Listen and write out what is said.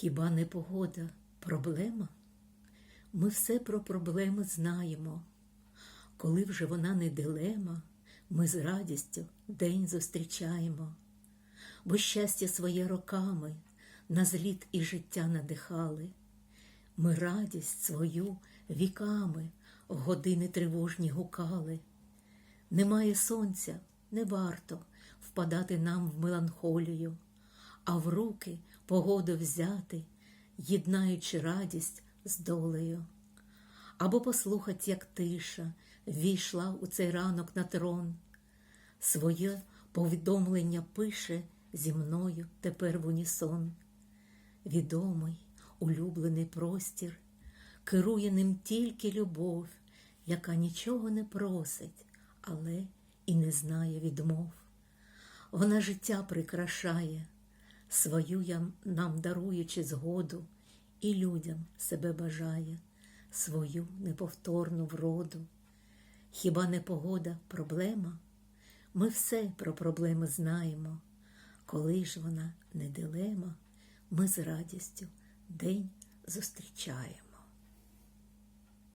Хіба не погода проблема? Ми все про проблеми знаємо. Коли вже вона не дилема, ми з радістю день зустрічаємо, бо щастя своє роками на зліт і життя надихали. Ми радість свою віками в години тривожні гукали. Немає сонця, не варто впадати нам в меланхолію, а в руки погоду взяти, єднаючи радість з долею. Або послухать, як тиша війшла у цей ранок на трон, своє повідомлення пише зі мною тепер в унісон. Відомий, улюблений простір, керує ним тільки любов, яка нічого не просить, але і не знає відмов. Вона життя прикрашає, свою я нам даруючи згоду, і людям себе бажає, свою неповторну вроду. Хіба не погода проблема? Ми все про проблеми знаємо. Коли ж вона не дилема, ми з радістю день зустрічаємо.